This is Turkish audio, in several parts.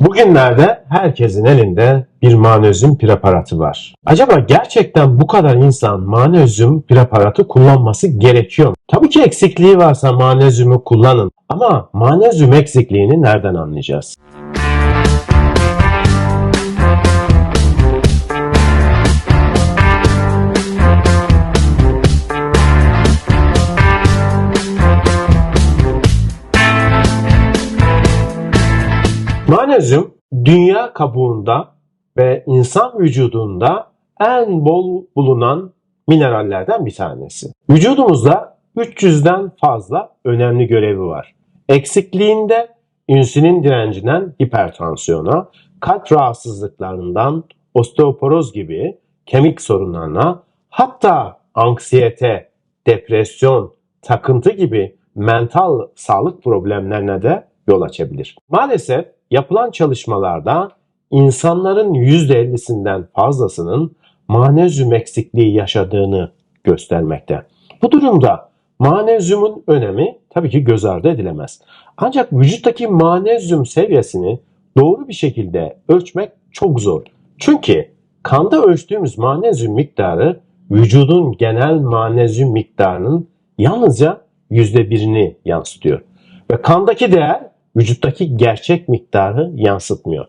Bugünlerde herkesin elinde bir manezyum preparatı var. Acaba gerçekten bu kadar insan manezyum preparatı kullanması gerekiyor mu? Tabii ki eksikliği varsa manezyumu kullanın. Ama manezyum eksikliğini nereden anlayacağız? Manezyum dünya kabuğunda ve insan vücudunda en bol bulunan minerallerden bir tanesi. Vücudumuzda 300'den fazla önemli görevi var. Eksikliğinde insülin direncinden hipertansiyona, kalp rahatsızlıklarından osteoporoz gibi kemik sorunlarına, hatta anksiyete, depresyon, takıntı gibi mental sağlık problemlerine de yol açabilir. Maalesef yapılan çalışmalarda insanların %50'sinden fazlasının manezyum eksikliği yaşadığını göstermekte. Bu durumda manezyumun önemi tabii ki göz ardı edilemez. Ancak vücuttaki manezyum seviyesini doğru bir şekilde ölçmek çok zor. Çünkü kanda ölçtüğümüz manezyum miktarı vücudun genel manezyum miktarının yalnızca %1'ini yansıtıyor. Ve kandaki değer vücuttaki gerçek miktarı yansıtmıyor.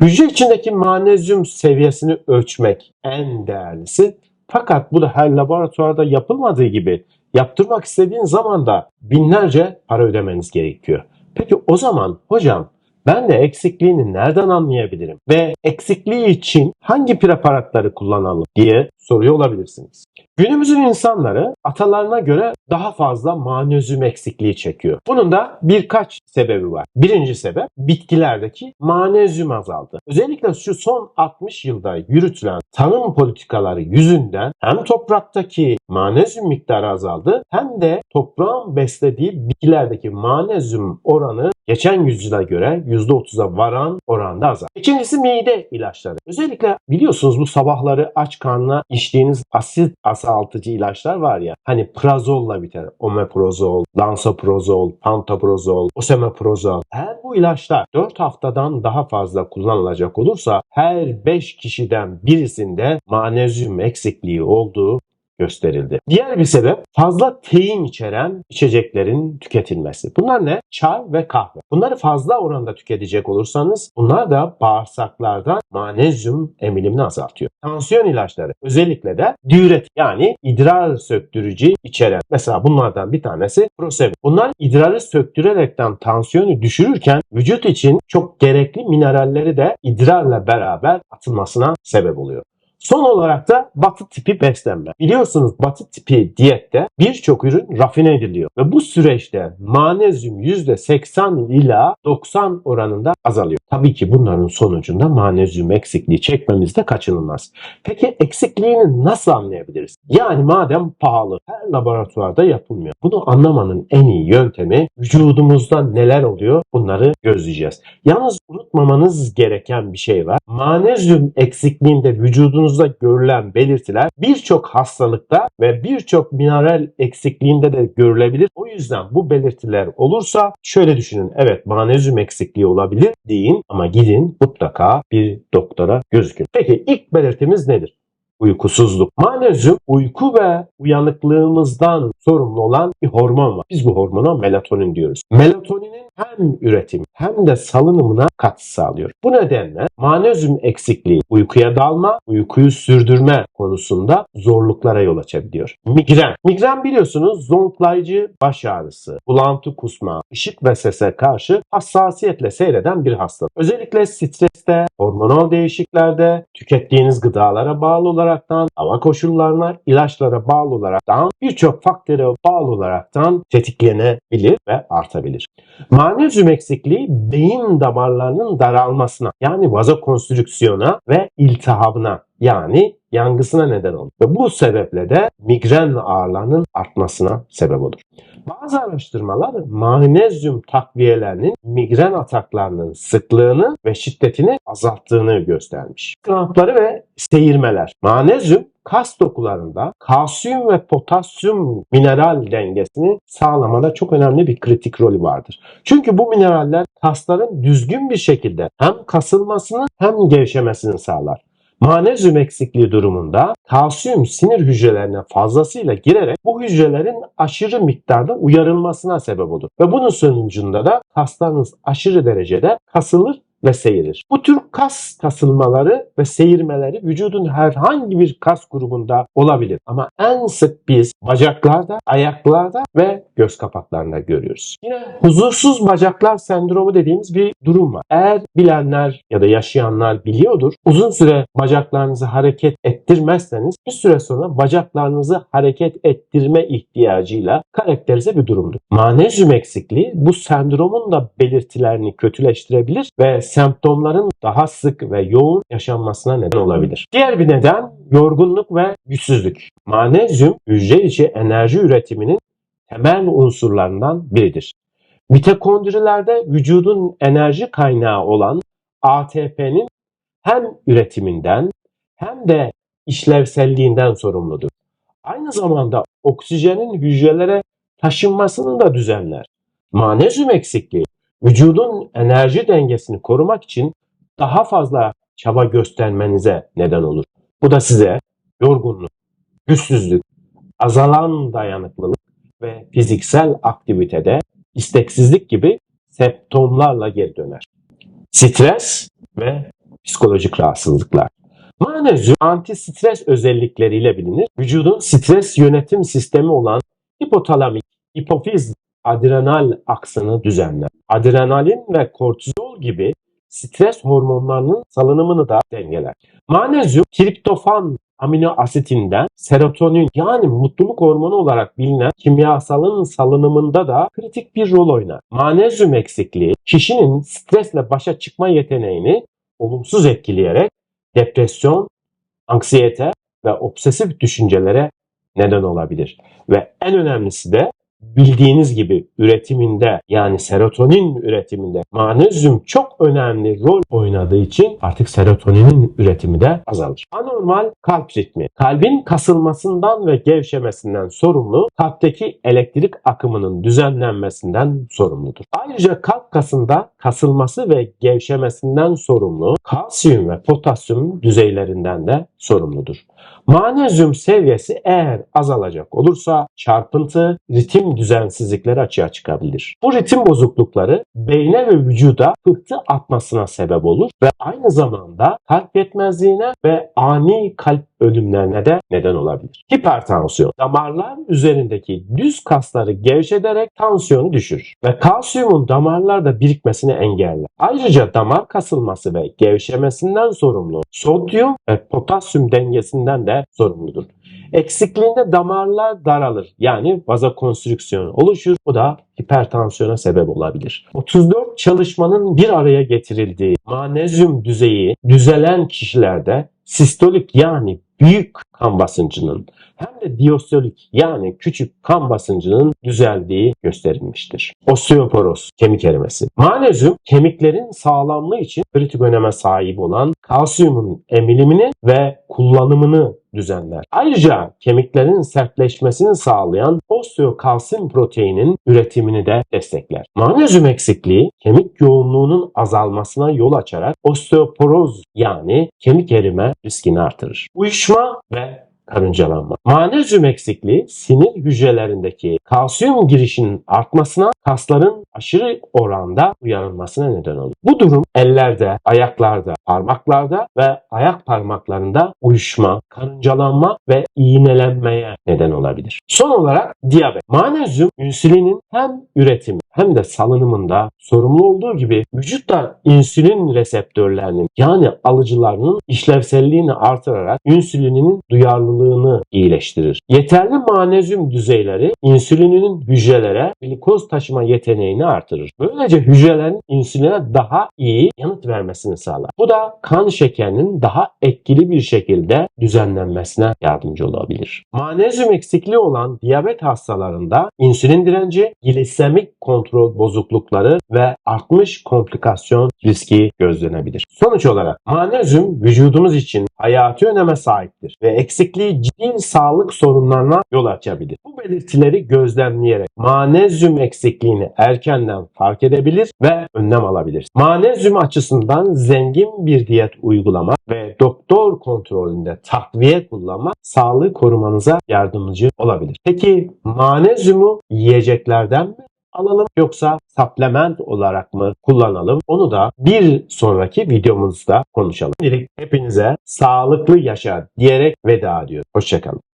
Hücre içindeki manezyum seviyesini ölçmek en değerlisi. Fakat bu da her laboratuvarda yapılmadığı gibi yaptırmak istediğin zaman da binlerce para ödemeniz gerekiyor. Peki o zaman hocam ben de eksikliğini nereden anlayabilirim? Ve eksikliği için hangi preparatları kullanalım diye soruyor olabilirsiniz. Günümüzün insanları atalarına göre daha fazla manezyum eksikliği çekiyor. Bunun da birkaç sebebi var. Birinci sebep bitkilerdeki manezyum azaldı. Özellikle şu son 60 yılda yürütülen tarım politikaları yüzünden hem topraktaki manezyum miktarı azaldı hem de toprağın beslediği bitkilerdeki manezyum oranı geçen yüzyıla göre %30'a varan oranda azaldı. İkincisi mide ilaçları. Özellikle biliyorsunuz bu sabahları aç karnına içtiğiniz asit azaltıcı ilaçlar var ya hani prazolla biter. Omeprazol, lansoprazol, pantoprazol, osemeprazol. Eğer bu ilaçlar 4 haftadan daha fazla kullanılacak olursa her 5 kişiden birisinde manezyum eksikliği olduğu gösterildi. Diğer bir sebep fazla tein içeren içeceklerin tüketilmesi. Bunlar ne? Çay ve kahve. Bunları fazla oranda tüketecek olursanız bunlar da bağırsaklardan manezyum emilimini azaltıyor. Tansiyon ilaçları özellikle de diüretik yani idrar söktürücü içeren. Mesela bunlardan bir tanesi Prosev. Bunlar idrarı söktürerekten tansiyonu düşürürken vücut için çok gerekli mineralleri de idrarla beraber atılmasına sebep oluyor. Son olarak da batı tipi beslenme. Biliyorsunuz batı tipi diyette birçok ürün rafine ediliyor ve bu süreçte manezyum %80 ila 90 oranında azalıyor. Tabii ki bunların sonucunda manezyum eksikliği çekmemiz de kaçınılmaz. Peki eksikliğini nasıl anlayabiliriz? Yani madem pahalı, her laboratuvarda yapılmıyor. Bunu anlamanın en iyi yöntemi vücudumuzda neler oluyor bunları gözleyeceğiz. Yalnız unutmamanız gereken bir şey var. Manezyum eksikliğinde vücudunuzda görülen belirtiler birçok hastalıkta ve birçok mineral eksikliğinde de görülebilir. O yüzden bu belirtiler olursa şöyle düşünün. Evet manezyum eksikliği olabilir deyin ama gidin mutlaka bir doktora gözükün. Peki ilk belirtimiz nedir? Uykusuzluk. Manezyum uyku ve uyanıklığımızdan sorumlu olan bir hormon var. Biz bu hormona melatonin diyoruz. Melatoninin hem üretim hem de salınımına katkı sağlıyor. Bu nedenle manezyum eksikliği uykuya dalma, uykuyu sürdürme konusunda zorluklara yol açabiliyor. Migren. Migren biliyorsunuz zonklayıcı baş ağrısı, bulantı kusma, ışık ve sese karşı hassasiyetle seyreden bir hastalık. Özellikle streste, hormonal değişiklerde, tükettiğiniz gıdalara bağlı olaraktan, hava koşullarına, ilaçlara bağlı olaraktan, birçok faktöre bağlı olaraktan tetiklenebilir ve artabilir. Manezyum eksikliği beyin damarlarının daralmasına yani vazokonstrüksiyona ve iltihabına yani yangısına neden olur. Ve bu sebeple de migren ağrılarının artmasına sebep olur. Bazı araştırmalar magnezyum takviyelerinin migren ataklarının sıklığını ve şiddetini azalttığını göstermiş. Krampları ve seyirmeler. Magnezyum kas dokularında kalsiyum ve potasyum mineral dengesini sağlamada çok önemli bir kritik rolü vardır. Çünkü bu mineraller kasların düzgün bir şekilde hem kasılmasını hem gevşemesini sağlar. Magnezyum eksikliği durumunda kalsiyum sinir hücrelerine fazlasıyla girerek bu hücrelerin aşırı miktarda uyarılmasına sebep olur. Ve bunun sonucunda da kaslarınız aşırı derecede kasılır ve seyirir. Bu tür kas kasılmaları ve seyirmeleri vücudun herhangi bir kas grubunda olabilir. Ama en sık biz bacaklarda, ayaklarda ve göz kapaklarında görüyoruz. Yine huzursuz bacaklar sendromu dediğimiz bir durum var. Eğer bilenler ya da yaşayanlar biliyordur, uzun süre bacaklarınızı hareket ettirmezseniz bir süre sonra bacaklarınızı hareket ettirme ihtiyacıyla karakterize bir durumdur. Magnezyum eksikliği bu sendromun da belirtilerini kötüleştirebilir ve semptomların daha sık ve yoğun yaşanmasına neden olabilir. Diğer bir neden yorgunluk ve güçsüzlük. Magnezyum hücre içi enerji üretiminin temel unsurlarından biridir. Mitokondrilerde vücudun enerji kaynağı olan ATP'nin hem üretiminden hem de işlevselliğinden sorumludur. Aynı zamanda oksijenin hücrelere taşınmasını da düzenler. Magnezyum eksikliği vücudun enerji dengesini korumak için daha fazla çaba göstermenize neden olur. Bu da size yorgunluk, güçsüzlük, azalan dayanıklılık ve fiziksel aktivitede isteksizlik gibi semptomlarla geri döner. Stres ve psikolojik rahatsızlıklar. Magnezyum anti-stres özellikleriyle bilinir. Vücudun stres yönetim sistemi olan hipotalamik, hipofiz adrenal aksını düzenler. Adrenalin ve kortizol gibi stres hormonlarının salınımını da dengeler. Magnezyum triptofan amino asitinden serotonin yani mutluluk hormonu olarak bilinen kimyasalın salınımında da kritik bir rol oynar. Magnezyum eksikliği kişinin stresle başa çıkma yeteneğini olumsuz etkileyerek depresyon, anksiyete ve obsesif düşüncelere neden olabilir. Ve en önemlisi de bildiğiniz gibi üretiminde yani serotonin üretiminde magnezyum çok önemli rol oynadığı için artık serotoninin üretimi de azalır. Anormal kalp ritmi. Kalbin kasılmasından ve gevşemesinden sorumlu, kalpteki elektrik akımının düzenlenmesinden sorumludur. Ayrıca kalp kasında kasılması ve gevşemesinden sorumlu kalsiyum ve potasyum düzeylerinden de sorumludur. Magnezyum seviyesi eğer azalacak olursa çarpıntı, ritim düzensizlikleri açığa çıkabilir. Bu ritim bozuklukları beyne ve vücuda pıhtı atmasına sebep olur ve aynı zamanda kalp yetmezliğine ve ani kalp ölümlerine de neden olabilir. Hipertansiyon damarlar üzerindeki düz kasları gevşederek tansiyonu düşürür ve kalsiyumun damarlarda birikmesini engeller. Ayrıca damar kasılması ve gevşemesinden sorumlu sodyum ve potasyum dengesinden de sorumludur. Eksikliğinde damarlar daralır. Yani vazokonstrüksiyon oluşur. Bu da hipertansiyona sebep olabilir. 34 çalışmanın bir araya getirildiği magnezyum düzeyi düzelen kişilerde sistolik yani büyük kan basıncının hem de diastolik yani küçük kan basıncının düzeldiği gösterilmiştir. Osteoporoz, kemik erimesi. Magnezyum kemiklerin sağlamlığı için kritik öneme sahip olan kalsiyumun emilimini ve kullanımını düzenler. Ayrıca kemiklerin sertleşmesini sağlayan osteokalsin proteinin üretimini de destekler. Magnezyum eksikliği kemik yoğunluğunun azalmasına yol açarak osteoporoz yani kemik erime riskini artırır. Uyuşma ve karıncalanma. Magnezyum eksikliği sinir hücrelerindeki kalsiyum girişinin artmasına, kasların aşırı oranda uyarılmasına neden olur. Bu durum ellerde, ayaklarda, parmaklarda ve ayak parmaklarında uyuşma, karıncalanma ve iğnelenmeye neden olabilir. Son olarak diyabet. Magnezyum insülinin hem üretimi hem de salınımında sorumlu olduğu gibi vücutta insülin reseptörlerinin yani alıcılarının işlevselliğini artırarak insülinin duyarlılığını iyileştirir. Yeterli magnezyum düzeyleri insülinin hücrelere glikoz taşıma yeteneğini tüketimini artırır. Böylece hücrelerin insüline daha iyi yanıt vermesini sağlar. Bu da kan şekerinin daha etkili bir şekilde düzenlenmesine yardımcı olabilir. Manezyum eksikliği olan diyabet hastalarında insülin direnci, glisemik kontrol bozuklukları ve artmış komplikasyon riski gözlenebilir. Sonuç olarak manezyum vücudumuz için hayati öneme sahiptir ve eksikliği ciddi sağlık sorunlarına yol açabilir. Bu belirtileri gözlemleyerek manezyum eksikliğini erkenden fark edebilir ve önlem alabilir. Manezyum açısından zengin bir diyet uygulama ve doktor kontrolünde takviye kullanmak sağlığı korumanıza yardımcı olabilir. Peki manezyumu yiyeceklerden mi alalım yoksa supplement olarak mı kullanalım? Onu da bir sonraki videomuzda konuşalım. Şimdilik hepinize sağlıklı yaşa diyerek veda ediyorum. Hoşçakalın.